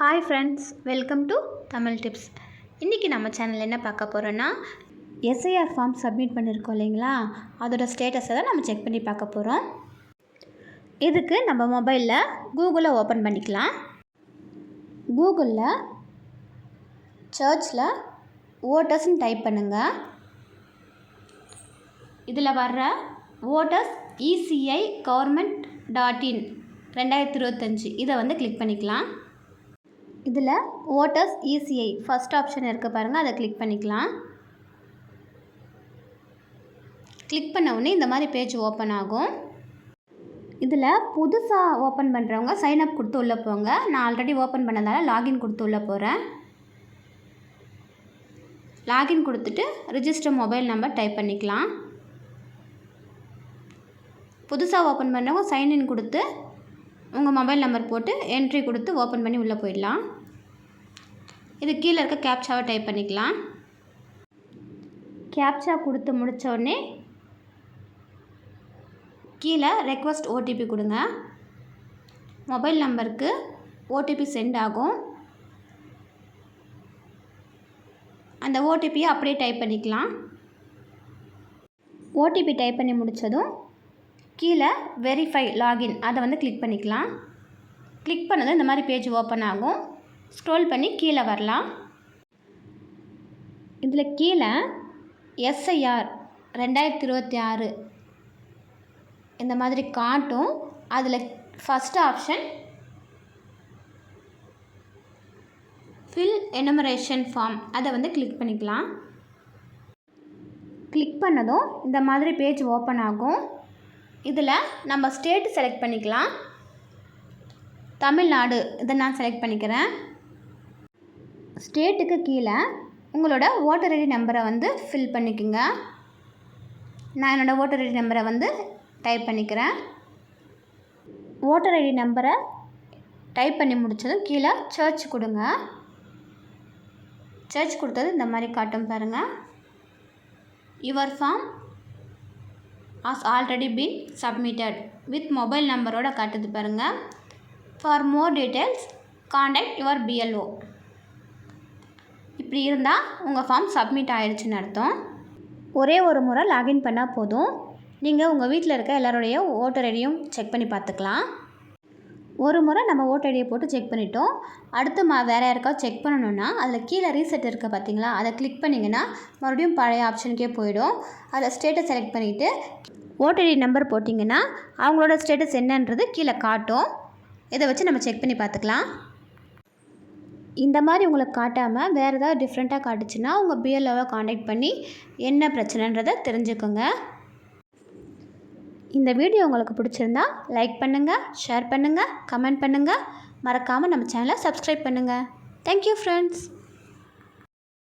Hi friends welcome to Tamil tips இன்றைக்கி நம்ம channel என்ன பார்க்க போகிறோன்னா எஸ்ஐஆர் ஃபார்ம் சப்மிட் பண்ணியிருக்கோம் இல்லைங்களா? அதோடய ஸ்டேட்டஸை தான் நம்ம செக் பண்ணி பார்க்க போகிறோம் இதுக்கு நம்ம மொபைலில் கூகுளை ஓப்பன் பண்ணிக்கலாம். கூகுளில் சர்ச்சில் ஓட்டர்ஸ்னு டைப் பண்ணுங்கள் இதில் வர்ற voters ECI government dot in ரெண்டாயிரத்தி இருபத்தஞ்சி. இதை வந்து கிளிக் பண்ணிக்கலாம். இதில் ஓட்டர்ஸ் இசிஐ ஃபஸ்ட் ஆப்ஷன் இருக்குது பாருங்கள் அதை கிளிக் பண்ணிக்கலாம். கிளிக் பண்ண உடனே இந்த மாதிரி பேஜ் ஓப்பன் ஆகும். இதில் புதுசாக ஓப்பன் பண்ணுறவங்க சைன் அப் கொடுத்து உள்ளே போங்க. நான் ஆல்ரெடி ஓப்பன் பண்ணதால் லாகின் கொடுத்து உள்ளே போகிறேன் லாகின் கொடுத்துட்டு ரிஜிஸ்டர் மொபைல் நம்பர் டைப் பண்ணிக்கலாம். புதுசாக ஓப்பன் பண்ணுறவங்க சைன்இன் கொடுத்து உங்கள் மொபைல் நம்பர் போட்டு என்ட்ரி கொடுத்து ஓப்பன் பண்ணி உள்ளே போயிடலாம். இது கீழே இருக்க கேப்சாவை டைப் பண்ணிக்கலாம். கேப்சா கொடுத்து முடித்த உடனே கீழே ரெக்வஸ்ட் ஓடிபி கொடுங்க. மொபைல் நம்பருக்கு ஓடிபி சென்ட் ஆகும். அந்த ஓடிபியை அப்படியே டைப் பண்ணிக்கலாம். ஓடிபி டைப் பண்ணி முடித்ததும் கீழே வெரிஃபை லாகின் அதை வந்து கிளிக் பண்ணிக்கலாம். கிளிக் பண்ணதும் இந்த மாதிரி பேஜ் ஓப்பன் ஆகும். ஸ்க்ரோல் பண்ணி கீழே வரலாம். இதில் கீழே எஸ்ஐஆர் ரெண்டாயிரத்தி இருபத்தி ஆறு இந்த மாதிரி காட்டும். அதில் first option fill enumeration form அதை வந்து கிளிக் பண்ணிக்கலாம். கிளிக் பண்ணதும் இந்த மாதிரி பேஜ் ஓப்பன் ஆகும். இதில் நம்ம ஸ்டேட்டு செலக்ட் பண்ணிக்கலாம். தமிழ்நாடு இதை நான் செலக்ட் பண்ணிக்கிறேன். ஸ்டேட்டுக்கு கீழே உங்களோட ஓட்டர் ஐடி நம்பரை வந்து ஃபில் பண்ணிக்கோங்க. நான் என்னோடய ஓட்டர் ஐடி நம்பரை வந்து டைப் பண்ணிக்கிறேன். ஓட்டர் ஐடி நம்பரை டைப் பண்ணி முடித்ததும் கீழே சர்ச் கொடுங்க. சர்ச் கொடுத்தது இந்த மாதிரி காட்டும் பாருங்கள் your form as already been submitted with mobile நம்பரோட காட்டுது பாருங்கள் for more details contact your BLO இப்படி இருந்தால் உங்கள் ஃபார்ம் சப்மிட் ஆயிடுச்சுன்னு அர்த்தம். ஒரே ஒரு முறை லாகின் பண்ணால் போதும். நீங்கள் உங்கள் வீட்டில் இருக்க எல்லாருடைய ஓட்டர் ஐடியும் செக் பண்ணி பார்த்துக்கலாம். ஒரு முறை நம்ம ஓட்டர் ஐடியை போட்டு செக் பண்ணிட்டோம். அடுத்து மா வேறு யாருக்காவது செக் பண்ணணுன்னா அதில் கீழே ரீசெட் இருக்குது பார்த்தீங்களா அதை கிளிக் பண்ணிங்கன்னா மறுபடியும் பழைய ஆப்ஷனுக்கே போயிடும். அதில் ஸ்டேட்டஸ் செலக்ட் பண்ணிவிட்டு ஓட்டர் ஐடி நம்பர் போட்டிங்கன்னா அவங்களோட ஸ்டேட்டஸ் என்னன்றது கீழே காட்டும். இதை வச்சு நம்ம செக் பண்ணி பார்த்துக்கலாம். இந்த மாதிரி உங்களுக்கு காட்டாமல் வேறு ஏதாவது டிஃப்ரெண்ட்டாக காட்டுச்சுன்னா உங்கள் பிஎல்ஓவை காண்டாக்ட் பண்ணி என்ன பிரச்சனைன்றதை தெரிஞ்சுக்கோங்க. இந்த வீடியோ உங்களுக்கு பிடிச்சிருந்தா லைக் பண்ணுங்கள் ஷேர் பண்ணுங்கள் கமெண்ட் பண்ணுங்கள் மறக்காமல் நம்ம சேனலை சப்ஸ்கிரைப் பண்ணுங்கள் தேங்க்யூ ஃப்ரெண்ட்ஸ்